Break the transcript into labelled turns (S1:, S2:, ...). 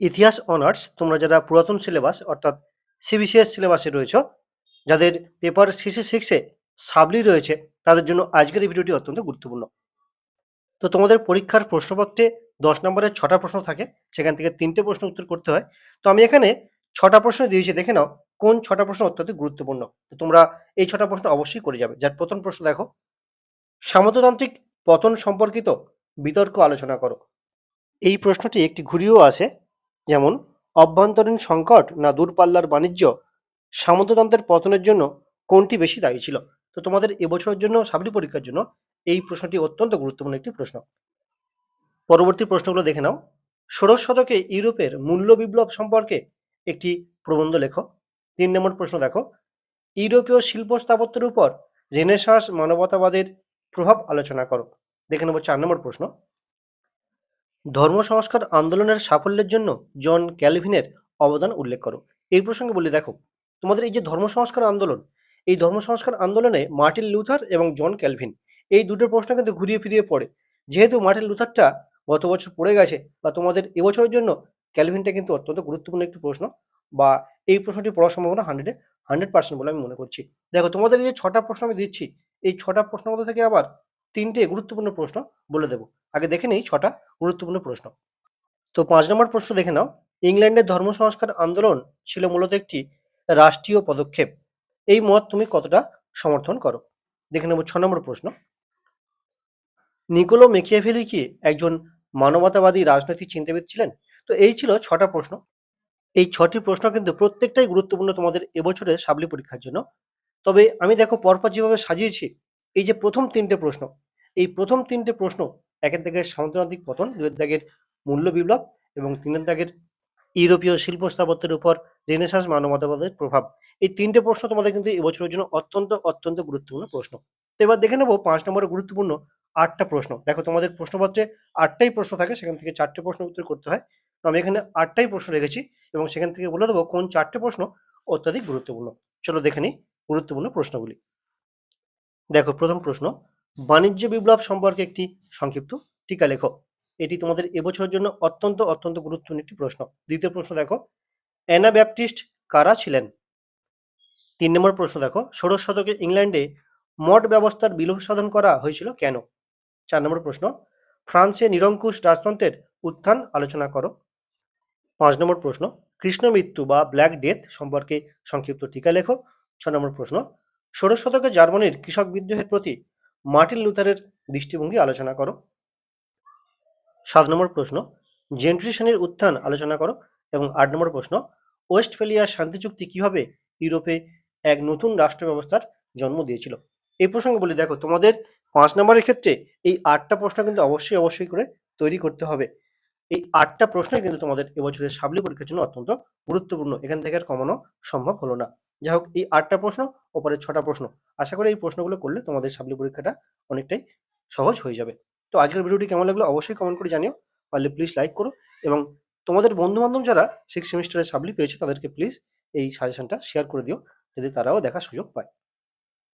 S1: ইতিহাস অনার্স, তোমরা যারা পুরাতন সিলেবাস, অর্থাৎ সিবিসিএস সিলেবাসে রয়েছ, যাদের পেপার সিসি সিক্সে সাবলি রয়েছে, তাদের জন্য আজকের এই ভিডিওটি অত্যন্ত গুরুত্বপূর্ণ। তো তোমাদের পরীক্ষার প্রশ্নপত্রে দশ নম্বরের ছটা প্রশ্ন থাকে, সেখান থেকে তিনটে প্রশ্ন উত্তর করতে হয়। তো আমি এখানে ছটা প্রশ্ন দিয়েছি, দেখে নাও কোন ছটা প্রশ্ন অত্যন্ত গুরুত্বপূর্ণ। তো তোমরা এই ছটা প্রশ্ন অবশ্যই করে যাবে। যার প্রথম প্রশ্ন দেখো, সামন্ততান্ত্রিক পতন সম্পর্কিত বিতর্ক আলোচনা করো। এই প্রশ্নটি একটি ঘুরিয়েও আসে যেমন, অভ্যন্তরীণ সংকট না দূরপাল্লার বাণিজ্য? সামন্ততন্ত্রের পতনের জন্য কোনটি বেশি দায়ী ছিল? তো তোমাদের এবছরের জন্য সাবলি পরীক্ষার জন্য এই প্রশ্নটি অত্যন্ত গুরুত্বপূর্ণ একটি প্রশ্ন। পরবর্তী প্রশ্নগুলো দেখে নাও। ষোড়শ শতকে ইউরোপের মূল্য বিপ্লব সম্পর্কে একটি প্রবন্ধ লেখো। তিন নম্বর প্রশ্ন দেখো। ইউরোপীয় শিল্প স্থাপত্যের উপর রেনেসাঁস মানবতাবাদের প্রভাব আলোচনা করো। দেখে নেব চার নম্বর প্রশ্ন। ধর্ম সংস্কার আন্দোলনের সাফল্যের জন্য জন ক্যালভিনের অবদান উল্লেখ করো। এই প্রসঙ্গে বলি, দেখো, তোমাদের এই যে ধর্ম সংস্কার আন্দোলন, এই ধর্ম সংস্কার আন্দোলনে মার্টিন লুথার এবং জন ক্যালভিন, এই দুটো প্রশ্ন কিন্তু ঘুরিয়ে ফিরিয়ে পড়ে। যেহেতু মার্টিন লুথারটা গত বছর পড়ে গেছে বা তোমাদের এবছরের জন্য ক্যালভিনটা কিন্তু অত্যন্ত গুরুত্বপূর্ণ একটি প্রশ্ন বা এই প্রশ্নটি পড়ার সম্ভাবনা হান্ড্রেডে, হান্ড্রেড পার্সেন্ট বলে আমি মনে করছি। দেখো, তোমাদের এই যে ছটা প্রশ্ন আমি দিচ্ছি, এই ছটা প্রশ্নের মধ্যে থেকে আবার তিনটে গুরুত্বপূর্ণ প্রশ্ন বলে দেবো। আগে দেখে নেই, ছটা গুরুত্বপূর্ণ প্রশ্ন। তো পাঁচ নম্বর প্রশ্ন দেখে নাও। ইংল্যান্ডের ধর্ম সংস্কার আন্দোলন ছিল মূলত একটি রাষ্ট্রীয় পদক্ষেপ। এই মত তুমি কতটা সমর্থন করো? দেখে নেব ছ নম্বর প্রশ্ন। নিকোলো মেকিয়াভেলি কি একজন মানবতাবাদী রাজনৈতিক চিন্তাবিদ ছিলেন? তো এই ছিল ছটা প্রশ্ন। এই ছটি প্রশ্ন কিন্তু প্রত্যেকটাই গুরুত্বপূর্ণ তোমাদের এবছরের সাবলি পরীক্ষার জন্য। তবে আমি দেখো পরপর যেভাবে সাজিয়েছি, এই যে প্রথম তিনটে প্রশ্ন এই প্রথম তিনটে প্রশ্ন একের দাগের সামন্ততান্ত্রিক পতন, দুয়ের দাগের মূল্য বিপ্লব এবং তিনের দাগের ইউরোপীয় শিল্প স্থাপত্যের উপর রেনেসাঁস মানবতাবাদের প্রভাব। এই তিনটে প্রশ্ন তোমাদের কিন্তু এবছরের জন্য অত্যন্ত অত্যন্ত গুরুত্বপূর্ণ প্রশ্ন। তো এবার দেখে নেব পাঁচ নম্বরের গুরুত্বপূর্ণ আটটা প্রশ্ন। দেখো তোমাদের প্রশ্নপত্রে আটটাই প্রশ্ন থাকে, সেখান থেকে চারটে প্রশ্ন উত্তর করতে হয়। তো আমি এখানে আটটাই প্রশ্ন রেখেছি এবং সেখান থেকে বলে দেবো কোন চারটে প্রশ্ন অত্যাধিক গুরুত্বপূর্ণ। চলো দেখে নিই গুরুত্বপূর্ণ প্রশ্নগুলি। দেখো প্রথম প্রশ্ন বাণিজ্য বিপ্লব সম্পর্কে একটি সংক্ষিপ্ত টিকা লেখো। এটি তোমাদের এবছরের জন্য অত্যন্ত অত্যন্ত গুরুত্বপূর্ণ একটি প্রশ্ন। দ্বিতীয় প্রশ্ন দেখো, অ্যানা ব্যাপটিস্ট কারা ছিলেন? তিন নম্বর প্রশ্ন দেখো, ষোড়শ শতকে ইংল্যান্ডে মঠ ব্যবস্থার বিলোপ সাধন করা হয়েছিল কেন? চার নম্বর প্রশ্ন, ফ্রান্সে নিরঙ্কুশ রাজতন্ত্রের উত্থান আলোচনা করো। পাঁচ নম্বর প্রশ্ন, কৃষ্ণ মৃত্যু বা ব্ল্যাক ডেথ সম্পর্কে সংক্ষিপ্ত টিকা লেখো। ছ নম্বর প্রশ্ন, ষোড়শ শতকে জার্মানির কৃষক বিদ্রোহের প্রতি মার্টিন লুথারের দৃষ্টিভঙ্গি আলোচনা করো। সাত নম্বর প্রশ্ন জেন্ট্রিশনের উত্থান আলোচনা করো এবং আট নম্বর প্রশ্ন, ওয়েস্টফেলিয়ার শান্তি চুক্তি কীভাবে ইউরোপে এক নতুন রাষ্ট্র ব্যবস্থার জন্ম দিয়েছিল? এই প্রসঙ্গে বলি, দেখো, তোমাদের পাঁচ নম্বরের ক্ষেত্রে এই আটটা প্রশ্ন কিন্তু অবশ্যই অবশ্যই করে তৈরি করতে হবে। এই আটটা প্রশ্নই কিন্তু তোমাদের এবছরের সাবলি পরীক্ষার জন্য অত্যন্ত গুরুত্বপূর্ণ। এখান থেকে আর কমানো সম্ভব হলো না। যাই হোক এই আটটা প্রশ্ন ওপরের ছটা প্রশ্ন। আশা করি এই প্রশ্নগুলো করলে তোমাদের সাবলি পরীক্ষাটা অনেকটাই সহজ হয়ে যাবে। তো আজকের ভিডিওটি কেমন লাগল অবশ্যই কমেন্ট করে জানিও। পারলে প্লিজ লাইক করো এবং তোমাদের বন্ধুবান্ধব যারা সিক্স সেমিস্টারে সাবলি পেয়েছে, তাদেরকে প্লিজ এই সাজেশনটা শেয়ার করে দিও, যাতে তারাও দেখার সুযোগ পায়।